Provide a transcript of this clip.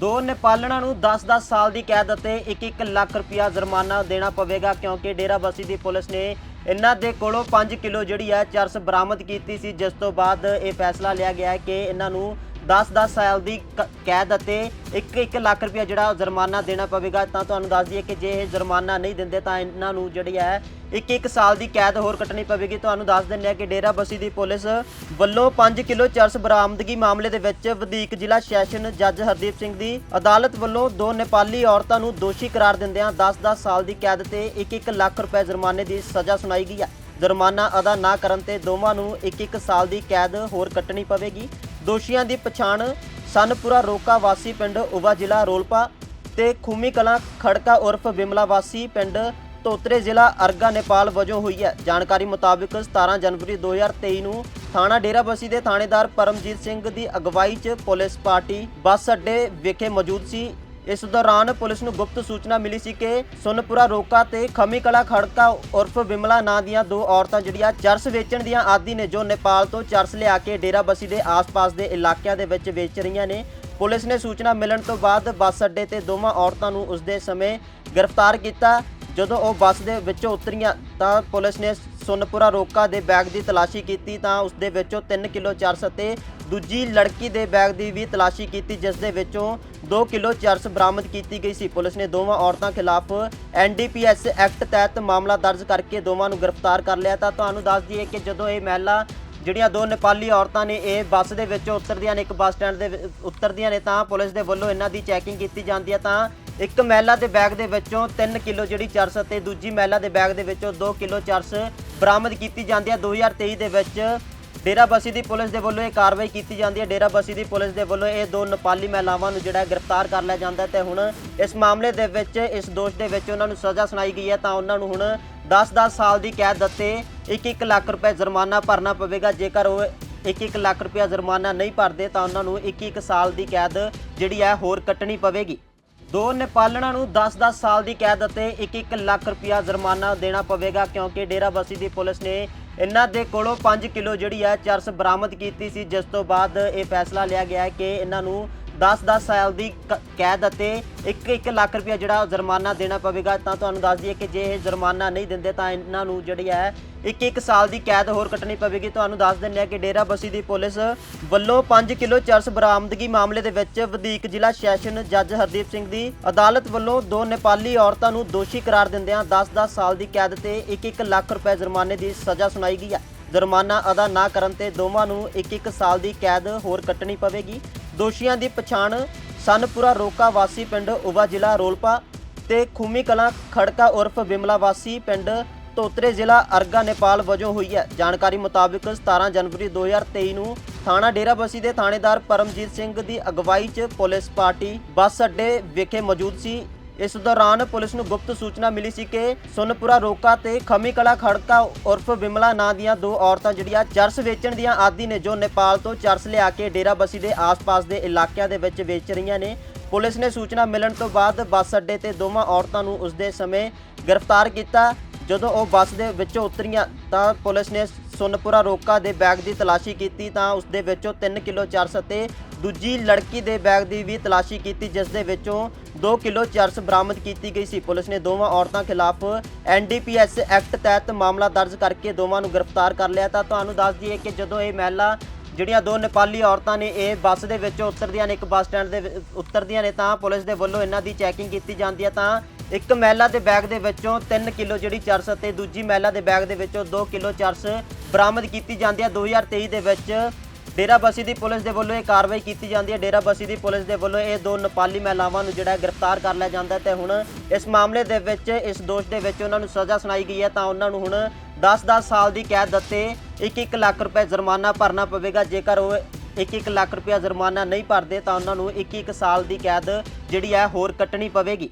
ਦੋ ਨੇਪਾਲਣਾਂ ਨੂੰ 10-10 ਸਾਲ ਦੀ ਕੈਦ ਅਤੇ 1-1 ਲੱਖ ਰੁਪਇਆ ਜੁਰਮਾਨਾ ਦੇਣਾ ਪਵੇਗਾ ਕਿਉਂਕਿ ਡੇਰਾਬੱਸੀ ਦੀ ਪੁਲਿਸ ਨੇ ਇਹਨਾਂ ਦੇ ਕੋਲੋਂ 5 ਕਿਲੋ ਜਿਹੜੀ ਹੈ ਚਰਸ ਬਰਾਮਦ ਕੀਤੀ ਸੀ, ਜਿਸ ਤੋਂ ਬਾਅਦ ਇਹ ਫੈਸਲਾ ਲਿਆ ਗਿਆ ਹੈ ਕਿ ਇਹਨਾਂ ਨੂੰ 10-10 ਸਾਲ ਦੀ ਕ- ਕੈਦ ਅਤੇ 1-1 ਲੱਖ ਰੁਪਇਆ ਜਿਹੜਾ ਜੁਰਮਾਨਾ ਦੇਣਾ ਪਵੇਗਾ, ਤਾਂ ਤੁਹਾਨੂੰ ਦੱਸ ਦਈਏ ਕਿ ਜੇ ਇਹ ਜੁਰਮਾਨਾ ਨਹੀਂ ਦਿੰਦੇ ਤਾਂ ਇਹਨਾਂ ਨੂੰ ਜਿਹੜੀ ਹੈ 1-1 ਸਾਲ ਦੀ ਕੈਦ ਹੋਰ ਕੱਟਣੀ ਪਵੇਗੀ। ਤੁਹਾਨੂੰ ਦੱਸ ਦਿੰਦੇ ਹਾਂ ਕਿ ਡੇਰਾ ਡੇਰਾਬੱਸੀ ਦੀ ਪੁਲਿਸ ਵੱਲੋਂ 5 ਕਿਲੋ ਚਰਸ ਬਰਾਮਦਗੀ ਮਾਮਲੇ ਦੇ ਵਿੱਚ ਵਧੀਕ ਜ਼ਿਲ੍ਹਾ ਸੈਸ਼ਨ ਜੱਜ ਹਰਦੀਪ ਸਿੰਘ ਦੀ ਅਦਾਲਤ ਵੱਲੋਂ ਦੋ ਨੇਪਾਲੀ ਔਰਤਾਂ ਨੂੰ ਦੋਸ਼ੀ ਕਰਾਰ ਦਿੰਦਿਆਂ 10-10 ਸਾਲ ਦੀ ਕੈਦ ਤੇ 1-1 ਲੱਖ ਰੁਪਏ ਜੁਰਮਾਨੇ ਦੀ ਸਜ਼ਾ ਸੁਣਾਈ ਗਈ ਹੈ। ਜੁਰਮਾਨਾ ਅਦਾ ਨਾ ਕਰਨ ਤੇ ਦੋਵਾਂ ਨੂੰ 1-1 ਸਾਲ ਦੀ ਕੈਦ ਹੋਰ ਕੱਟਣੀ ਪਵੇਗੀ। ਦੋਸ਼ੀਆਂ ਦੀ ਪਛਾਣ ਸਨਪੁਰਾ ਰੋਕਾ ਵਾਸੀ ਪਿੰਡ ਉਵਾ ਜ਼ਿਲ੍ਹਾ ਰੋਲਪਾ ਤੇ ਖੂਮੀ ਕਲਾਂ ਖੜਕਾ ਉਰਫ ਬਿਮਲਾ ਵਾਸੀ ਪਿੰਡ ਤੋਤਰੇ ਜ਼ਿਲ੍ਹਾ ਅਰਗਾ ਨੇਪਾਲ ਵਜੋਂ ਹੋਈ ਹੈ। ਜਾਣਕਾਰੀ ਮੁਤਾਬਕ 17 ਜਨਵਰੀ 2023 ਨੂੰ ਥਾਣਾ ਡੇਰਾਬੱਸੀ ਦੇ ਥਾਣੇਦਾਰ ਪਰਮਜੀਤ ਸਿੰਘ ਦੀ ਅਗਵਾਈ 'ਚ ਪੁਲਿਸ ਪਾਰਟੀ ਬੱਸ ਅੱਡੇ ਵਿਖੇ ਮੌਜੂਦ ਸੀ। ਇਸ ਦੌਰਾਨ ਪੁਲਿਸ ਨੂੰ ਗੁਪਤ ਸੂਚਨਾ ਮਿਲੀ ਸੀ ਕਿ ਸੁਨਪੁਰਾ ਰੋਕਾ ਤੇ ਖਮੀ ਕਲਾ ਖੜਕਾ ਉਰਫ ਬਿਮਲਾ ਨਾਂ ਦੀਆਂ ਦੋ ਔਰਤਾਂ ਜਿਹੜੀਆਂ ਚਰਸ ਵੇਚਣ ਦੀਆਂ ਆਦੀ ਨੇ, ਜੋ ਨੇਪਾਲ ਤੋਂ ਚਰਸ ਲਿਆ ਕੇ ਡੇਰਾਬੱਸੀ ਦੇ ਆਸ-ਪਾਸ ਦੇ ਇਲਾਕਿਆਂ ਦੇ ਵਿੱਚ ਵੇਚ ਰਹੀਆਂ ਨੇ। ਪੁਲਿਸ ਨੇ ਸੂਚਨਾ ਮਿਲਣ ਤੋਂ ਬਾਅਦ ਬੱਸ ਅੱਡੇ ਤੇ ਦੋਵਾਂ ਔਰਤਾਂ ਨੂੰ ਉਸ ਦੇ ਸਮੇਂ ਗ੍ਰਿਫਤਾਰ ਕੀਤਾ। ਜਦੋਂ ਉਹ ਬੱਸ ਦੇ ਵਿੱਚੋਂ ਉਤਰੀਆਂ ਤਾਂ ਪੁਲਿਸ ਨੇ ਸੁਨਪੁਰਾ ਰੋਕਾ ਦੇ ਬੈਗ ਦੀ ਤਲਾਸ਼ੀ ਕੀਤੀ ਤਾਂ ਉਸ ਦੇ ਵਿੱਚੋਂ 3 ਕਿਲੋ ਚਰਸ ਅਤੇ ਦੂਜੀ ਲੜਕੀ ਦੇ ਬੈਗ ਦੀ ਵੀ ਤਲਾਸ਼ੀ ਕੀਤੀ, ਜਿਸ ਦੇ ਵਿੱਚੋਂ 2 ਕਿਲੋ ਚਰਸ ਬਰਾਮਦ ਕੀਤੀ ਗਈ ਸੀ। ਪੁਲਿਸ ਨੇ ਦੋਵਾਂ ਔਰਤਾਂ ਖਿਲਾਫ ਐਨਡੀਪੀਐਸ ਐਕਟ ਤਹਿਤ ਮਾਮਲਾ ਦਰਜ ਕਰਕੇ ਦੋਵਾਂ ਨੂੰ ਗ੍ਰਿਫਤਾਰ ਕਰ ਲਿਆ। ਤਾਂ ਤੁਹਾਨੂੰ ਦੱਸ ਦਈਏ ਕਿ ਜਦੋਂ ਇਹ ਮਹਿਲਾ, ਜਿਹੜੀਆਂ ਦੋ ਨੇਪਾਲੀ ਔਰਤਾਂ ਨੇ, ਇਹ ਬੱਸ ਦੇ ਵਿੱਚੋਂ ਉਤਰਦੀਆਂ ਨੇ, ਇੱਕ ਬੱਸ ਸਟੈਂਡ ਦੇ ਵਿ- ਉਤਰਦੀਆਂ ਨੇ, ਤਾਂ ਪੁਲਿਸ ਦੇ ਵੱਲੋਂ ਇਹਨਾਂ ਦੀ ਚੈਕਿੰਗ ਕੀਤੀ ਜਾਂਦੀ ਹੈ। ਤਾਂ ਇੱਕ ਮਹਿਲਾ ਦੇ ਬੈਗ ਦੇ ਵਿੱਚੋਂ 3 ਕਿਲੋ ਜਿਹੜੀ ਚਰਸ ਅਤੇ ਦੂਜੀ ਮਹਿਲਾ ਦੇ ਬੈਗ ਦੇ ਵਿੱਚੋਂ 2 ਕਿਲੋ ਚਰਸ ਬਰਾਮਦ ਕੀਤੀ ਜਾਂਦੀ ਹੈ। 2023 ਦੇ ਵਿੱਚ ਡੇਰਾਬੱਸੀ ਦੀ ਪੁਲਿਸ ਦੇ ਵੱਲੋਂ ਇਹ ਕਾਰਵਾਈ ਕੀਤੀ ਜਾਂਦੀ ਹੈ। ਡੇਰਾਬੱਸੀ ਦੀ ਪੁਲਿਸ ਦੇ ਵੱਲੋਂ ਇਹ ਦੋ ਨੇਪਾਲੀ ਮਹਿਲਾਵਾਂ ਨੂੰ ਜਿਹੜਾ ਗ੍ਰਿਫਤਾਰ ਕਰ ਲਿਆ ਜਾਂਦਾ ਹੈ ਤੇ ਹੁਣ ਇਸ ਮਾਮਲੇ ਦੇ ਵਿੱਚ, ਇਸ ਦੋਸ਼ ਦੇ ਵਿੱਚ ਉਹਨਾਂ ਨੂੰ ਸਜ਼ਾ ਸੁਣਾਈ ਗਈ ਹੈ ਤਾਂ ਉਹਨਾਂ ਨੂੰ ਹੁਣ 10-10 ਸਾਲ ਦੀ ਕੈਦ ਅਤੇ 1-1 ਲੱਖ ਰੁਪਏ ਜੁਰਮਾਨਾ ਭਰਨਾ ਪਵੇਗਾ। ਜੇਕਰ ਉਹ 1-1 ਲੱਖ ਰੁਪਏ ਜੁਰਮਾਨਾ ਨਹੀਂ ਭਰਦੇ ਤਾਂ ਉਹਨਾਂ ਨੂੰ 1-1 ਸਾਲ ਦੀ ਕੈਦ ਜਿਹੜੀ ਹੈ ਹੋਰ ਕੱਟਣੀ ਪਵੇਗੀ। ਦੋ ਨੇਪਾਲਣਾਂ ਨੂੰ 10-10 ਸਾਲ ਦੀ ਕੈਦ ਅਤੇ 1-1 ਲੱਖ ਰੁਪਇਆ ਜੁਰਮਾਨਾ ਦੇਣਾ ਪਵੇਗਾ ਕਿਉਂਕਿ ਡੇਰਾਬੱਸੀ ਦੀ ਪੁਲਿਸ ਨੇ ਇਹਨਾਂ ਦੇ ਕੋਲੋਂ 5 ਕਿਲੋ ਜਿਹੜੀ ਹੈ ਚਰਸ ਬਰਾਮਦ ਕੀਤੀ ਸੀ, ਜਿਸ ਤੋਂ ਬਾਅਦ ਇਹ ਫੈਸਲਾ ਲਿਆ ਗਿਆ ਹੈ ਕਿ ਇਹਨਾਂ ਨੂੰ 10-10 ਸਾਲ ਦੀ ਕ- ਕੈਦ ਅਤੇ 1-1 ਲੱਖ ਰੁਪਇਆ ਜਿਹੜਾ ਜੁਰਮਾਨਾ ਦੇਣਾ ਪਵੇਗਾ, ਤਾਂ ਤੁਹਾਨੂੰ ਦੱਸ ਦਈਏ ਕਿ ਜੇ ਇਹ ਜੁਰਮਾਨਾ ਨਹੀਂ ਦਿੰਦੇ ਤਾਂ ਇਹਨਾਂ ਨੂੰ ਜਿਹੜੀ ਹੈ 1-1 ਸਾਲ ਦੀ ਕੈਦ ਹੋਰ ਕੱਟਣੀ ਪਵੇਗੀ। ਤੁਹਾਨੂੰ ਦੱਸ ਦਿੰਦੇ ਹਾਂ ਕਿ ਡੇਰਾ ਡੇਰਾਬੱਸੀ ਦੀ ਪੁਲਿਸ ਵੱਲੋਂ 5 ਕਿਲੋ ਚਰਸ ਬਰਾਮਦਗੀ ਮਾਮਲੇ ਦੇ ਵਿੱਚ ਵਧੀਕ ਜ਼ਿਲ੍ਹਾ ਸੈਸ਼ਨ ਜੱਜ ਹਰਦੀਪ ਸਿੰਘ ਦੀ ਅਦਾਲਤ ਵੱਲੋਂ ਦੋ ਨੇਪਾਲੀ ਔਰਤਾਂ ਨੂੰ ਦੋਸ਼ੀ ਕਰਾਰ ਦਿੰਦਿਆਂ 10-10 ਸਾਲ ਦੀ ਕੈਦ ਤੇ 1-1 ਲੱਖ ਰੁਪਏ ਜੁਰਮਾਨੇ ਦੀ ਸਜ਼ਾ ਸੁਣਾਈ ਗਈ ਹੈ। ਜੁਰਮਾਨਾ ਅਦਾ ਨਾ ਕਰਨ ਤੇ ਦੋਵਾਂ ਨੂੰ 1-1 ਸਾਲ ਦੀ ਕੈਦ ਹੋਰ ਕੱਟਣੀ ਪਵੇਗੀ। ਦੋਸ਼ੀਆਂ ਦੀ ਪਛਾਣ ਸਨਪੁਰਾ ਰੋਕਾ ਵਾਸੀ ਪਿੰਡ ਉਵਾ ਜ਼ਿਲ੍ਹਾ ਰੋਲਪਾ ਤੇ ਖੂਮੀ ਕਲਾਂ ਖੜਕਾ ਉਰਫ ਬਿਮਲਾ ਵਾਸੀ ਪਿੰਡ ਤੋਤਰੇ ਜ਼ਿਲ੍ਹਾ ਅਰਗਾ ਨੇਪਾਲ ਵਜੋਂ ਹੋਈ ਹੈ। ਜਾਣਕਾਰੀ ਮੁਤਾਬਕ 17 ਜਨਵਰੀ 2023 ਨੂੰ ਥਾਣਾ ਡੇਰਾਬੱਸੀ ਦੇ ਥਾਣੇਦਾਰ ਪਰਮਜੀਤ ਸਿੰਘ ਦੀ ਅਗਵਾਈ 'ਚ ਪੁਲਿਸ ਪਾਰਟੀ ਬੱਸ ਅੱਡੇ ਵਿਖੇ ਮੌਜੂਦ ਸੀ। ਇਸ ਦੌਰਾਨ ਪੁਲਿਸ ਨੂੰ ਗੁਪਤ ਸੂਚਨਾ ਮਿਲੀ ਸੀ ਕਿ ਸੁਨਪੁਰਾ ਰੋਕਾ ਤੇ ਖਮੀ ਕਲਾ ਖੜਕਾ ਉਰਫ ਬਿਮਲਾ ਨਾਂ ਦੀਆਂ ਦੋ ਔਰਤਾਂ ਜਿਹੜੀਆਂ ਚਰਸ ਵੇਚਣ ਦੀਆਂ ਆਦੀ ਨੇ, ਜੋ ਨੇਪਾਲ ਤੋਂ ਚਰਸ ਲਿਆ ਕੇ ਡੇਰਾਬੱਸੀ ਦੇ ਆਸ-ਪਾਸ ਦੇ ਇਲਾਕਿਆਂ ਦੇ ਵਿੱਚ ਵੇਚ ਰਹੀਆਂ ਨੇ। ਪੁਲਿਸ ਨੇ ਸੂਚਨਾ ਮਿਲਣ ਤੋਂ ਬਾਅਦ ਬੱਸ ਅੱਡੇ ਤੇ ਦੋਵਾਂ ਔਰਤਾਂ ਨੂੰ ਉਸ ਦੇ ਸਮੇਂ ਗ੍ਰਿਫਤਾਰ ਕੀਤਾ। ਜਦੋਂ ਉਹ ਬੱਸ ਦੇ ਵਿੱਚੋਂ ਉਤਰੀਆਂ ਤਾਂ ਪੁਲਿਸ ਨੇ ਸੁਨਪੁਰਾ ਰੋਕਾ ਦੇ ਬੈਗ ਦੀ ਤਲਾਸ਼ੀ ਕੀਤੀ ਤਾਂ ਉਸ ਦੇ ਵਿੱਚੋਂ 3 ਕਿਲੋ ਚਰਸ ਅਤੇ ਦੂਜੀ ਲੜਕੀ ਦੇ ਬੈਗ ਦੀ ਵੀ ਤਲਾਸ਼ੀ ਕੀਤੀ, ਜਿਸ ਦੇ ਵਿੱਚੋਂ 2 ਕਿਲੋ ਚਰਸ ਬਰਾਮਦ ਕੀਤੀ ਗਈ ਸੀ। ਪੁਲਿਸ ਨੇ ਦੋਵਾਂ ਔਰਤਾਂ ਖਿਲਾਫ ਐਨਡੀਪੀਐਸ ਐਕਟ ਤਹਿਤ ਮਾਮਲਾ ਦਰਜ ਕਰਕੇ ਦੋਵਾਂ ਨੂੰ ਗ੍ਰਿਫਤਾਰ ਕਰ ਲਿਆ। ਤਾਂ ਤੁਹਾਨੂੰ ਦੱਸ ਦਈਏ ਕਿ ਜਦੋਂ ਇਹ ਮਹਿਲਾ, ਜਿਹੜੀਆਂ ਦੋ ਨੇਪਾਲੀ ਔਰਤਾਂ ਨੇ, ਇਹ ਬੱਸ ਦੇ ਵਿੱਚੋਂ ਉਤਰਦੀਆਂ ਨੇ, ਇੱਕ ਬੱਸ ਸਟੈਂਡ ਦੇ ਵਿ- ਉਤਰਦੀਆਂ ਨੇ, ਤਾਂ ਪੁਲਿਸ ਦੇ ਵੱਲੋਂ ਇਹਨਾਂ ਦੀ ਚੈਕਿੰਗ ਕੀਤੀ ਜਾਂਦੀ ਹੈ। ਤਾਂ ਇੱਕ ਮਹਿਲਾ ਦੇ ਬੈਗ ਦੇ ਵਿੱਚੋਂ 3 ਕਿਲੋ ਜਿਹੜੀ ਚਰਸ ਅਤੇ ਦੂਜੀ ਮਹਿਲਾ ਦੇ ਬੈਗ ਦੇ ਵਿੱਚੋਂ 2 ਕਿਲੋ ਚਰਸ ਬਰਾਮਦ ਕੀਤੀ ਜਾਂਦੀ ਹੈ। 2023 ਦੇ ਵਿੱਚ ਡੇਰਾਬੱਸੀ ਦੀ ਪੁਲਿਸ ਦੇ ਵੱਲੋਂ ਇਹ ਕਾਰਵਾਈ ਕੀਤੀ ਜਾਂਦੀ ਹੈ। ਡੇਰਾਬੱਸੀ ਦੀ ਪੁਲਿਸ ਦੇ ਵੱਲੋਂ ਇਹ ਦੋ ਨੇਪਾਲੀ ਮਹਿਲਾਵਾਂ ਨੂੰ ਜਿਹੜਾ ਗ੍ਰਿਫਤਾਰ ਕਰ ਲਿਆ ਜਾਂਦਾ ਹੈ ਤੇ ਹੁਣ ਇਸ ਮਾਮਲੇ ਦੇ ਵਿੱਚ, ਇਸ ਦੋਸ਼ ਦੇ ਵਿੱਚ ਉਹਨਾਂ ਨੂੰ ਸਜ਼ਾ ਸੁਣਾਈ ਗਈ ਹੈ ਤਾਂ ਉਹਨਾਂ ਨੂੰ ਹੁਣ 10-10 ਸਾਲ ਦੀ ਕੈਦ ਅਤੇ 1-1 ਲੱਖ ਰੁਪਏ ਜੁਰਮਾਨਾ ਭਰਨਾ ਪਵੇਗਾ। ਜੇਕਰ ਉਹ 1-1 ਲੱਖ ਰੁਪਏ ਜੁਰਮਾਨਾ ਨਹੀਂ ਭਰਦੇ ਤਾਂ ਉਹਨਾਂ ਨੂੰ 1-1 ਸਾਲ ਦੀ ਕੈਦ ਜਿਹੜੀ ਹੈ ਹੋਰ ਕੱਟਣੀ ਪਵੇਗੀ।